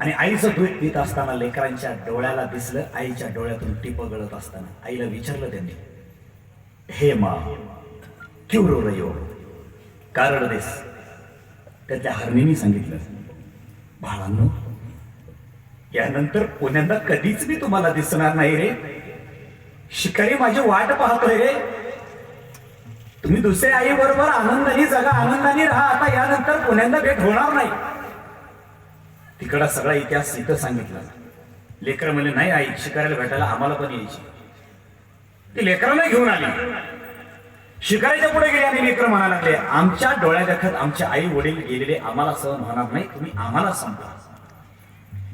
आणि आईचं दूध पित असताना लेकरांच्या डोळ्याला दिसलं आईच्या डोळ्यातून टिप गळत असताना. आईला विचारलं त्यांनी हे मा क्यू रो रयो कारण देस. त्यातल्या हरणीने सांगितलं बाळांनो यानंतर पुण्यांदा कधीच मी तुम्हाला दिसणार नाही रे. शिकारी माझी वाट पाहतोय रे. तुम्ही दुसऱ्या आई बरोबर आनंदाने जगा आनंदाने राहा. आता यानंतर पुण्यांदा भेट होणार नाही. तिकडा सगळा इतिहास इथं सांगितला. लेकर म्हणले नाही आई शिकायला भेटायला आम्हाला पण यायची. ती लेकरांना घेऊन आली. शिकायच्या पुढे गेले आणि लेकर म्हणायला लागले आमच्या डोळ्यादेखत आमचे आई वडील गेलेले आम्हाला सहन होणार नाही तुम्ही आम्हाला संपला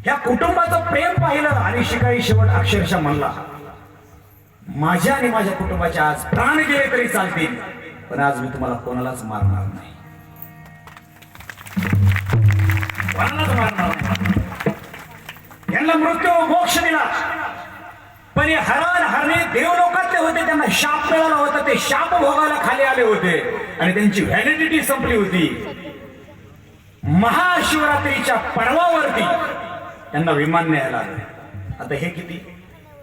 या कुटुंबाचं प्रेम पाहिलं आणि शिकाई शेवट अक्षरशः म्हणला माझ्या आणि माझ्या कुटुंबाचे आज प्राण गेले तरी चालतील पण आज मी तुम्हाला कोणालाच मारणार नाही. कोणालाच मारणार नाही यांना मृत्यू मोक्ष दिला. पण हे हरण हरणे देवलोकातले होते त्यांना शाप मिळाला होता ते शाप भोगायला खाली आले होते. आणि त्यांची व्हॅलिडिटी संपली होती. महाशिवरात्रीच्या पर्वावरती त्यांना विमान न्यायला आलं. आता हे किती?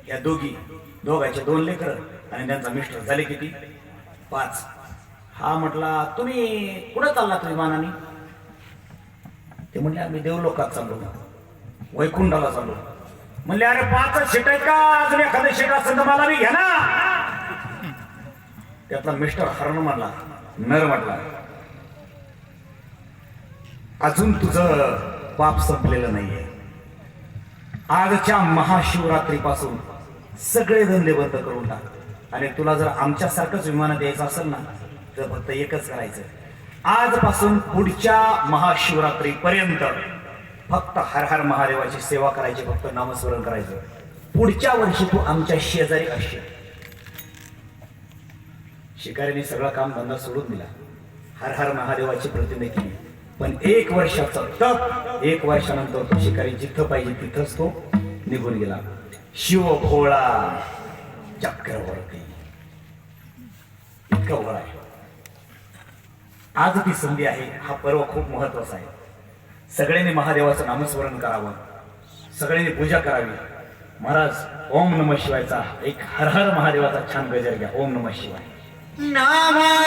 या दोघी दोघांचे दोन लेकर आणि त्यांचा मिस्टर. झाले किती? पाच. हा म्हटला तुम्ही कुठं चाललात विमानाने? ते म्हणले आम्ही देवलोकात चाललो वैकुंठाला चालू. म्हणले अरे पाच सीट आहेत का? अजून एखादं सीट असेल तर मला बी घ्या ना. त्यातला मिस्टर हरण म्हणला नर म्हटला अजून तुझं पाप संपलेलं नाहीये. आजच्या महाशिवरात्रीपासून सगळे धंदे बंद करून टाक. आणि तुला जर आमच्यासारखंच विमान द्यायचं असेल ना तर फक्त एकच करायचं. आजपासून पुढच्या महाशिवरात्रीपर्यंत फक्त हर हर महादेवाची सेवा करायची फक्त नामस्मरण करायचं. पुढच्या वर्षी तू आमच्या शेजारी असशील. शिकारीने सगळा काम धंदा सोडून दिला. हर हर महादेवाची प्रतिमे केली. पण एक वर्षाचं तप एक वर्षानंतर तो शिकारी जिथं पाहिजे तिथंच तो निघून गेला. शिव भोळा चक्रवर्ती. इतका भोळा आहे. आज ती संधी आहे हा पर्व खूप महत्त्वाचा आहे. सगळ्यांनी महादेवाचं नामस्मरण करावं. सगळ्यांनी पूजा करावी. महाराज ओम नम शिवायचा एक हर हर महादेवाचा छान गजर घ्या. ओम नम शिवाय. नामा